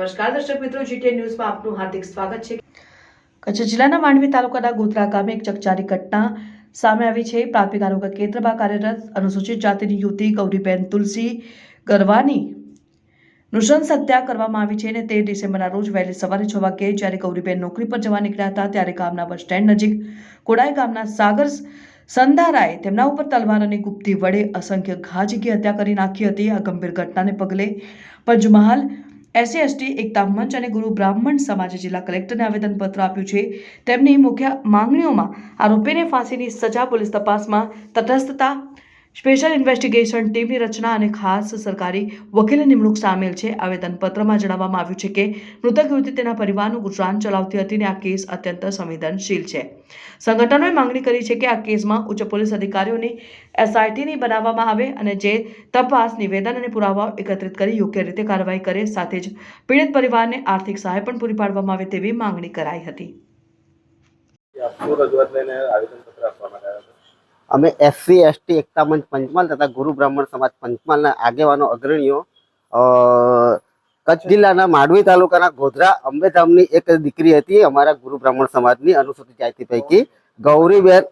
નમસ્કાર. દર્શક મિત્રો જીટીએ ન્યૂઝમાં આપનું હાર્દિક સ્વાગત છે. કચ્છ જિલ્લાના માંડવી તાલુકાના ગોધરા ગામે એક ચકચારી ઘટના સામે આવી છે. પ્રાથમિક આરોગ્ય કેન્દ્રમાં કાર્યરત અનુસૂચિત જાતિની યુવતી ગૌરીબેન તુલસી ગરવાની નૃશંસ હત્યા કરવામાં આવી છે અને તેર ડિસેમ્બરના રોજ વહેલી સવારે છ વાગ્યે જ્યારે ગૌરીબેન નોકરી પર જવા નીકળ્યા હતા ત્યારે ગામના બસ સ્ટેન્ડ નજીક કોડાઈ ગામના સાગર સંધારાએ તેમના ઉપર તલવાર અને ગુપ્તી વડે અસંખ્ય ઘા હત્યા કરી નાખી હતી. આ ગંભીર ઘટનાને પગલે પંચમહાલ એસસી એસટી એકતા મંચ અને ગુરુ બ્રાહ્મણ સમાજે જિલ્લા કલેક્ટરને આવેદનપત્ર આપ્યું છે. તેમની મુખ્ય માંગણીઓમાં આરોપીને ફાંસીની સજા પોલીસ તપાસમાં તટસ્થતા સ્પેશિયલ ઇન્વેસ્ટિગેશન ટીમની રચના અને ખાસ સરકારી વકીલની નિમણૂક સામેલ છે. આવેદનપત્રમાં જણાવવામાં આવ્યું છે કે, મૃતક યુવતી તેના પરિવારનું ગુજરાન ચલાવતી હતી અને આ કેસ અત્યંત સંવેદનશીલ છે. સંગઠનોએ માંગણી કરી છે કે આ કેસમાં ઉચ્ચ પોલીસ અધિકારીઓની એસઆઈટીની બનાવવામાં આવે અને જે તપાસ, નિવેદન અને પુરાવાઓ એકત્રિત કરી યોગ્ય રીતે કાર્યવાહી કરે, સાથે જ પીડિત પરિવારને આર્થિક સહાય પણ પૂરી પાડવામાં આવે તેવી માંગણી કરાઈ હતી. રજૂઆત લઈને આવેદનપત્ર આપવા માટે આવ્યા હતા અમે એસસી એસટી એકતા મંચ પંચમહાલ તથા ગુરુ બ્રાહ્મણ સમાજ પંચમહાલના આગેવાનો, અગ્રણીઓ કચ્છ જિલ્લાના માંડવી તાલુકાના ગોધરા અંબેધામની એક દીકરી હતી, અમારા ગુરુ બ્રાહ્મણ સમાજની અનુસૂચિત જાતિ પૈકી ગૌરીબેન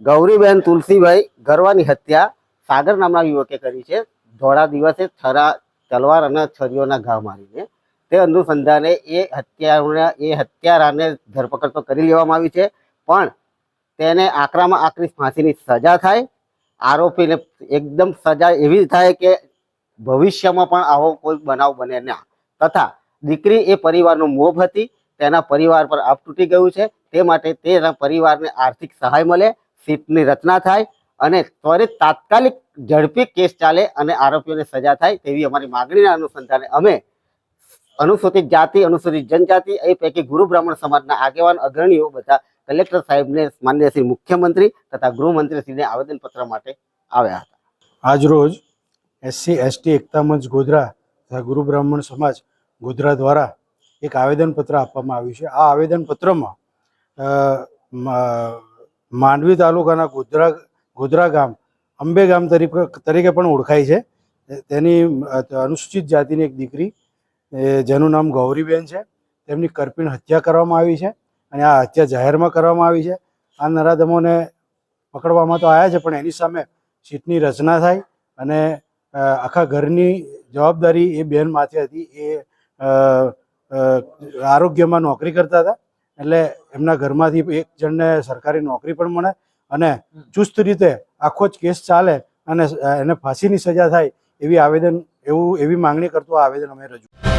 ગૌરીબેન તુલસીભાઈ ગરવાની હત્યા સાગર નામના યુવકે કરી છે. ધોળા દિવસે થરા, તલવાર અને છરીઓના ઘા મારીને તે અનુસંધાને એ હત્યાઓના, એ હત્યારાને ધરપકડ તો કરી લેવામાં આવી છે, પણ તેને આકરામાં આકરી ફાંસીની સજા થાય. આરોપીને એકદમ સજા એવી થાય કે ભવિષ્યમાં પણ આવો કોઈ બનાવ બને ના. તથા દીકરી એ પરિવારનો મોભ હતી, તેના પરિવાર પર આપ તૂટી ગયું છે. તે માટે તેના પરિવારને આર્થિક સહાય મળે, સીટની રચના થાય અને ત્વરિત તાત્કાલિક ઝડપી કેસ ચાલે અને આરોપીઓને સજા થાય તેવી અમારી માગણીના અનુસંધાને અમે અનુસૂચિત જાતિ, અનુસૂચિત જનજાતિ, એ પૈકી ગુરુ બ્રાહ્મણ સમાજના આગેવાન, અગ્રણીઓ બધા કલેક્ટર સાહેબને માન્ય શ્રી મુખ્યમંત્રી તથા ગૃહમંત્રીશ્રીને આવેદનપત્ર માટે આવ્યા હતા. આજરોજ એસસી, એસટી, એકતા મંચ, ગોધરા તથા ગુરુ બ્રાહ્મણ સમાજ ગોધરા દ્વારા એક આવેદનપત્ર આપવામાં આવ્યું છે. આ આવેદનપત્રમાં માંડવી તાલુકાના ગોધરા ગોધરા ગામ, અંબે ગામ તરીકે તરીકે પણ ઓળખાય છે. તેની અનુસૂચિત જાતિની એક દીકરી જેનું નામ ગૌરીબેન છે. તેમની કરપીણ હત્યા કરવામાં આવી છે. અને આ હત્યા જાહેરમાં કરવામાં આવી છે. આ નરાધમોને પકડવામાં તો આવ્યા છે પણ એની સામે સીટની રચના થાય અને આખા ઘરની જવાબદારી એ બેન માથે હતી. એ આરોગ્યમાં નોકરી કરતા હતા. એટલે એમના ઘરમાંથી એક જણને સરકારી નોકરી પણ મળે અને ચુસ્ત રીતે આખો જ કેસ ચાલે અને એને ફાંસીની સજા થાય એવી આવેદન એવું એવી માંગણી કરતું આ આવેદન અમે રજૂ